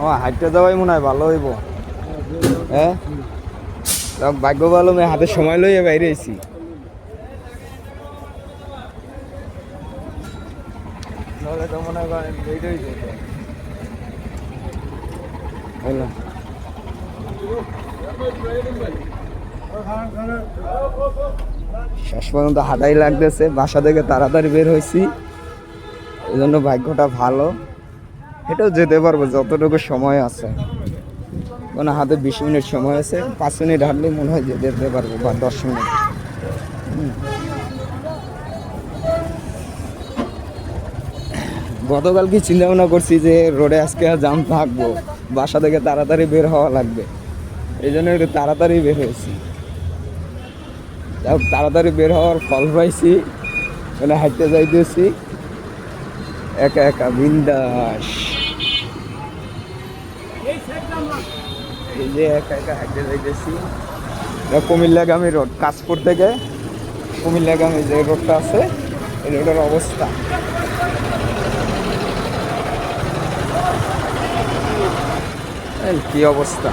আমার হাইটটা দেওয়াই মনে হয় ভালো হইব। হ্যাঁ ভাগ্য ভালো মেয়ে হাতে সময় লইয়ে বাইরে আইছি। নাহলে তো মনে করেন লেট শেষ পর্যন্ত হাঁটাই লাগতেছে বাসা থেকে তাড়াতাড়ি বের হয়েছি এই জন্য ভাগ্যটা ভালো। এটাও যেতে পারব যতটুকু সময় আছে। মানে হাতে বিশ মিনিট সময় আছে, পাঁচ মিনিট হাঁটলে মনে হয় যেতে পারব বা দশ মিনিট। গতকাল কি চিন্তা ভাবনা করছি যে রোডে আজকে জাম থাকব, বাসা থেকে তাড়াতাড়ি বের হওয়া লাগবে। এই জন্য একটু তাড়াতাড়ি বের হয়েছি। তাড়াতাড়ি বের হওয়ার ফল পাইছি মানে হাঁটতে যাইতেছি। একা একা, বিন্দাস। কুমিল্লাগামী রোড, কাশপুর থেকে কুমিল্লাগামী যে রোডটা আছে, এই রোডের অবস্থা। কি অবস্থা?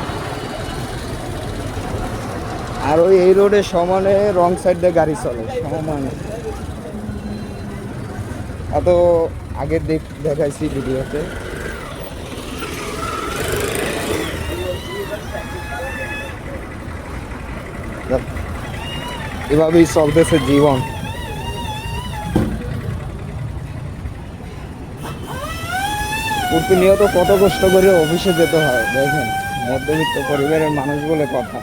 আর ওই এই রোডে সমানে রং সাইড দিয়ে গাড়ি চলে, সমানে। এত আগে দেখ দেখাইছি ভিডিওতে। এভাবেই চলতেছে জীবন। প্রতিনিয়ত কত কষ্ট করে অফিসে যেতে হয়, দেখেন, মধ্যবিত্ত পরিবারের মানুষ বলে কথা।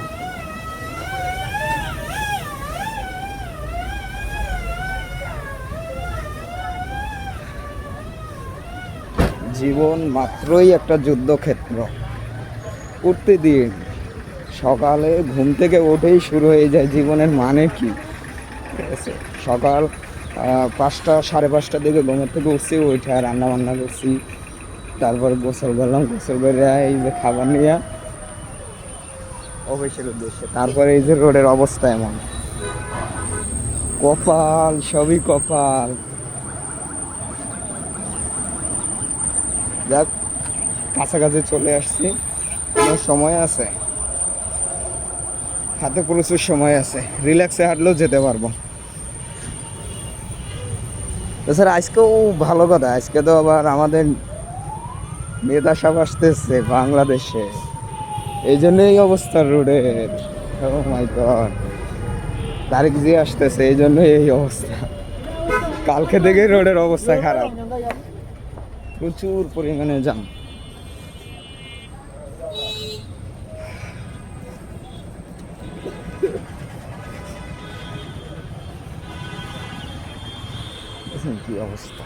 জীবন মাত্রই একটা যুদ্ধক্ষেত্র। প্রতিদিন সকালে ঘুম থেকে উঠেই শুরু হয়ে যায় জীবনের মানে কি? সকাল পাঁচটা, সাড়ে পাঁচটার দিকে ঘুমের থেকে উঠছি, উঠে রান্না বান্না করছি। তারপরে গোসল করলাম, গোসল করে এই যে খাবার নিয়ে অফিসের উদ্দেশ্যে। তারপরে এই যে রোডের অবস্থা এমন। কপাল, সবই কপাল। যাক, কাছাকাছি চলে আসছি। কোনো সময় আছে? হাতে প্রচুর সময় আছে। রিল্যাক্সে হাঁটলেও যেতে পারব। স্যার আজকেও ভালো কথা, আজকে তো আবার আমাদের নেতা সব আসতেছে বাংলাদেশে। এই জন্যই অবস্থা রোডের। গড তারিখ জি আসতেছে, এই জন্যই এই অবস্থা। কালকে থেকে রোডের অবস্থা খারাপ। প্রচুর পরিমাণে জাম দেখেন কি অবস্থা।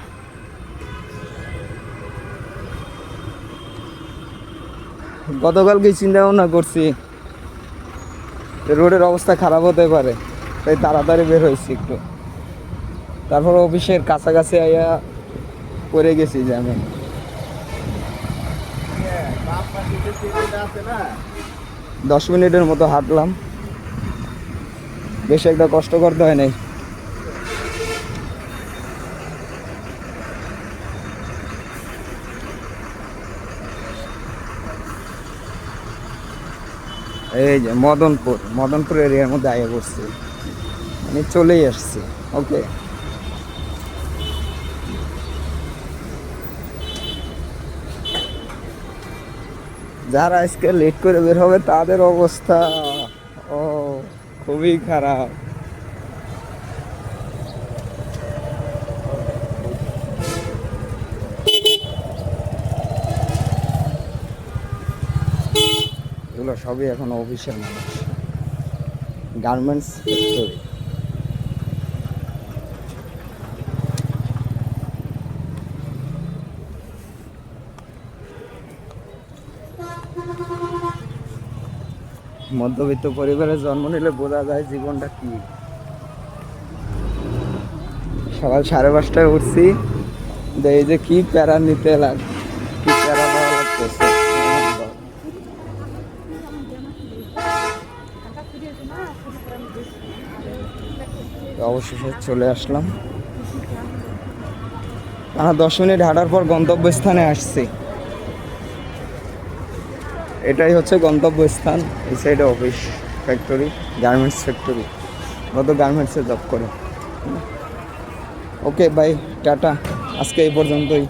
গতকালকে চিন্তা ভাবনা করছি রোডের অবস্থা খারাপ হতে পারে, তাই তাড়াতাড়ি বের হয়েছি একটু। তারপর অফিসের কাছাকাছি আইয়া পড়ে গেছি যে আমি দশ মিনিটের মতো হাঁটলাম। বেশ একটা কষ্ট করতে হয় নাই। এই যে মদনপুর মদনপুর এরিয়ার মধ্যে আগে পড়ছি। আমি চলেই আসছি ওকে যারা আজকে লেট করে বের হবে, তাদের অবস্থা, ও, খুবই খারাপ। এগুলো সবই এখন অফিসের মানুষ। গার্মেন্টস মধ্যবিত্ত পরিবারে জন্ম নিলে বোঝা যায় জীবনটা কি। সকাল সাড়ে পাঁচটায় উঠছি এই যে কি প্যারা নিতে লাগ কি প্যারা নেওয়া লাগতেছে তো অবশেষে চলে আসলাম। আমরা দশ মিনিট হাঁটার পর গন্তব্যস্থানে আসছি। এটাই হচ্ছে গন্তব্যস্থান, এই সাইডে অফিস ফ্যাক্টরি গার্মেন্টস ফ্যাক্টরি কত গার্মেন্টসে জব করে। Okay bye tata. আজকে এই পর্যন্তই।